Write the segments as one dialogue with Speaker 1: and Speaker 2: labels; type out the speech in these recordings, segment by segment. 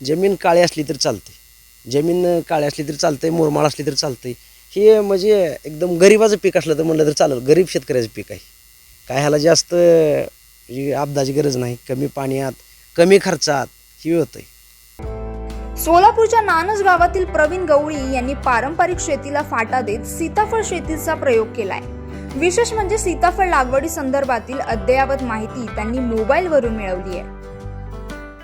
Speaker 1: जमीन काळी असली तर चालते जमीन काळी असली तर चालते मुरमाड असली तर चालते हे म्हणजे एकदम गरिबाचं पीक असलं तर म्हणलं तर चालेल. गरीब शेतकऱ्याचं पीक आहे. काय ह्याला जास्त आपदाची गरज नाही. कमी पाण्यात कमी खर्चात हे होतंय.
Speaker 2: सोलापूरच्या नानस गावातील प्रवीण गवळी यांनी पारंपरिक शेतीला फाटा देत सीताफळ शेतीचा प्रयोग केलाय. विशेष म्हणजे सीताफळ लागवडी संदर्भातील अद्ययावत माहिती त्यांनी मोबाईलवरून मिळवली आहे.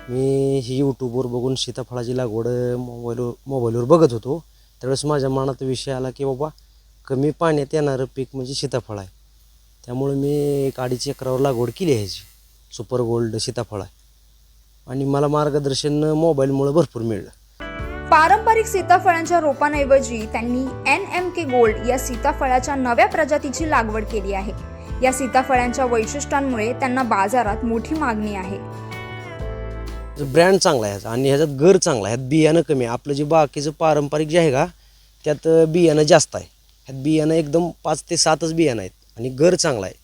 Speaker 1: मी ही यूट्यूबवर बघून सीताफळाची लागवड मोबाईलवर मोबाईलवर बघत होतो. त्यावेळेस माझ्या मनात विषय आला की बाबा कमी पाण्यात येणारं पीक म्हणजे सीताफळ आहे. त्यामुळे मी एक अडीच एकरावर लागवड केली आहे ह्याची. सुपर गोल्ड सीताफळ आहे. आणि मला मार्गदर्शन मोबाईलमुळे भरपूर मिळलं.
Speaker 2: पारंपरिक सीताफळांच्या रोपांऐवजी त्यांनी एन एम के गोल्ड या सीताफळाच्या नव्या प्रजातीची लागवड केली आहे. या सीताफळांच्या वैशिष्ट्यांमुळे त्यांना बाजारात मोठी मागणी आहे.
Speaker 1: ब्रँड चांगला आहे ह्याचा. आणि ह्याच्यात गर चांगला आहे. ह्यात बियाणं कमी आहे. आपलं जे बाकीचं पारंपरिक जे आहे का त्यात बियाणं जास्त आहे. ह्यात बियाणं एकदम पाच ते सातच बियाणं आहेत. आणि गर चांगला आहे.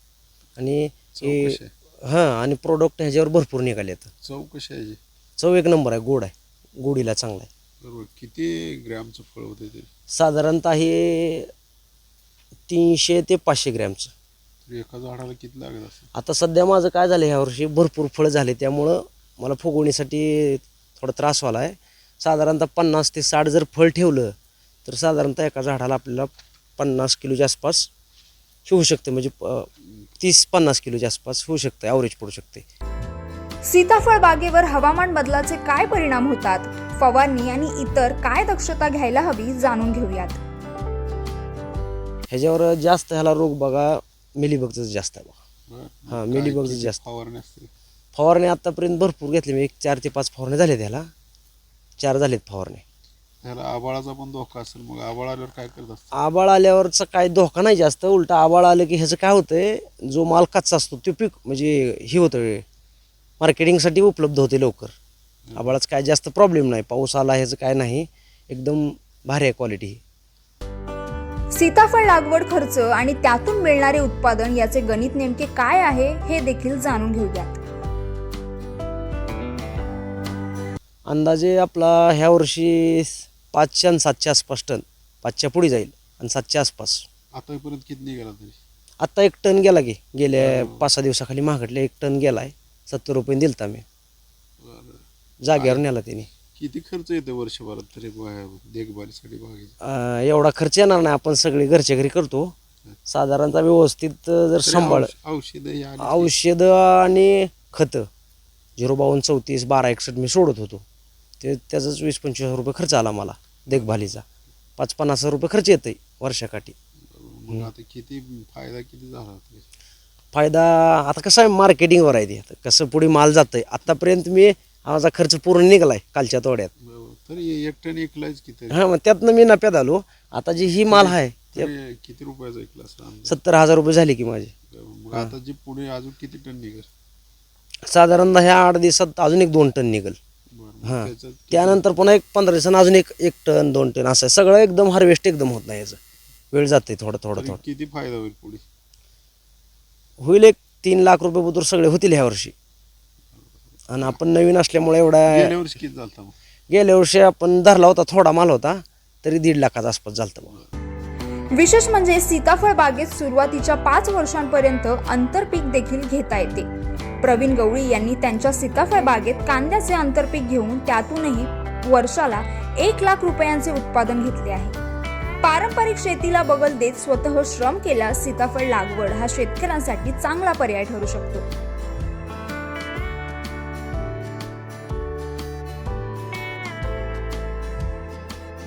Speaker 1: आणि हे- हां आणि प्रोडक्ट ह्याच्यावर भरपूर निघाले आहेत.
Speaker 3: चव कशी आहे?
Speaker 1: चव एक नंबर आहे. गोड आहे. गोडीला चांगला आहे.
Speaker 3: बरोबर. किती ग्रॅमचं फळ होते ते?
Speaker 1: साधारणतः हे तीनशे ते पाचशे ग्रॅमचं.
Speaker 3: तर एका झाडाला किती लागत असेल?
Speaker 1: आता सध्या माझं काय झालं ह्या वर्षी भरपूर फळं झाले. त्यामुळं मला फुगवणीसाठी थोडा त्रास व्हायला आहे. साधारणतः पन्नास ते साठ जर फळ ठेवलं तर साधारणतः एका झाडाला आपल्याला पन्नास किलोच्या आसपास होऊ शकते. म्हणजे प- तीस पन्नास किलोच्या आसपास होऊ शकतं ॲव्हरेज पडू शकते.
Speaker 2: सीताफळ बागेवर हवामान बदलाचे काय परिणाम होतात? फवारणी आणि इतर काय दक्षता घ्यायला हवी जाणून घेऊयात.
Speaker 1: ह्याच्यावर जास्त ह्याला रोग बघा मिलीबगचं जास्त आहे बघा. हा, मिलीबगचं जास्त.
Speaker 3: फवारणी असते?
Speaker 1: फवारणी आत्तापर्यंत भरपूर घेतले. मी एक चार ते पाच फवारणी झाले त्याला. चार झालेत फवारणी.
Speaker 3: त्याला आबाळाचा पण धोका असेल मग आबाळ आल्यावर काय करत असतं?
Speaker 1: आबाळ आल्यावरचा काय धोका नाही जास्त. उलटा आबाळ आलं की ह्याचं काय होतंय? जो माल कच्चा असतो तो पीक म्हणजे हे होतं मार्केटिंगसाठी उपलब्ध होते लवकर. आबाळाचं काय जास्त प्रॉब्लेम नाही. पाऊस आला ह्याचं काय नाही. एकदम भारी आहे क्वालिटी
Speaker 2: सीताफळ लागवड खर्च आणि त्यातून मिळणारे उत्पादन याचे गणित नेमके काय आहे हे देखील जाणून घेऊयात.
Speaker 1: अंदाजे आपला ह्या वर्षी पाचशे आणि सातशे आसपास टन पाचच्या पुढे जाईल आणि सातच्या आसपास.
Speaker 3: आतापर्यंत किती निघाला तरी?
Speaker 1: आत्ता एक टन गेला की गेल्या पाच सहा दिवसाखाली महागडले एक टन गेलाय सत्तर रुपये दिलता मी
Speaker 3: बरं.
Speaker 1: जागेवर नेला त्यांनी
Speaker 3: किती खर्च येतो वर्षभरात तरी देखभालीसाठी बागेचा
Speaker 1: एवढा खर्च येणार नाही आपण सगळे घरच्या घरी करतो. साधारणतः व्यवस्थित जर सांभाळ
Speaker 3: औषध
Speaker 1: औषधं आणि खतं. झिरो बावन्न चौतीस बारा एकसष्ट मी सोडत होतो. ते त्याचाच वीस पंचवीस हजार रुपये खर्च आला मला देखभालीचा. पाच पन्नास हजार रुपये खर्च येतोय वर्षाकाठी.
Speaker 3: मग आता किती फायदा किती झाला
Speaker 1: फायदा आता कसं आहे मार्केटिंगवर आहे ते. आता कसं पुढे माल जातंय. आतापर्यंत मी माझा खर्च पूर्ण निघालाय कालच्या तोड्यात.
Speaker 3: तरी एकलाच किती?
Speaker 1: हां मग त्यातनं मी नफ्यात आलो. आता जी ही माल आहे ते
Speaker 3: तरी किती रुपयाचा अंदाज?
Speaker 1: सत्तर हजार रुपये झाले की माझे.
Speaker 3: मग आता जे पुढे अजून किती टन निघेल?
Speaker 1: साधारणतः ह्या आठ दिवसात अजून एक दोन टन निघल. हां. त्यानंतर पुन्हा एक पंधरा दिवसानं अजून एक एक टन दोन टन असं. सगळं एकदम हार्वेस्ट एकदम होत नाही याचं. वेळ जाते थोडं थोडं
Speaker 3: तरी
Speaker 1: थोडं.
Speaker 3: किती फायदा होईल पुढे?
Speaker 1: होईल एक तीन लाख रुपये बुद्र सगळे होतील ह्या वर्षी. आणि आपण नवीन असल्यामुळे एवढा
Speaker 3: गेल्या वर्षी किती झालता मग?
Speaker 1: गेल्या वर्षी आपण धरला होता थोडा माल होता तरी दीड लाखाचा आसपास झालता बघा
Speaker 2: विशेष म्हणजे सीताफळ बागेत सुरुवातीच्या पाच वर्षांपर्यंत आंतरपीक देखील घेता येते. प्रवीण गवळी यांनी त्यांच्या सीताफळ बागेत कांद्याचे आंतरपीक घेऊन त्यातूनही वर्षाला एक लाख रुपयांचे उत्पादन घेतले आहे. पारंपरिक शेतीला बगल देत स्वतः श्रम केल्यास सीताफळ लागवड हा शेतकऱ्यांसाठी चांगला पर्याय ठरू शकतो.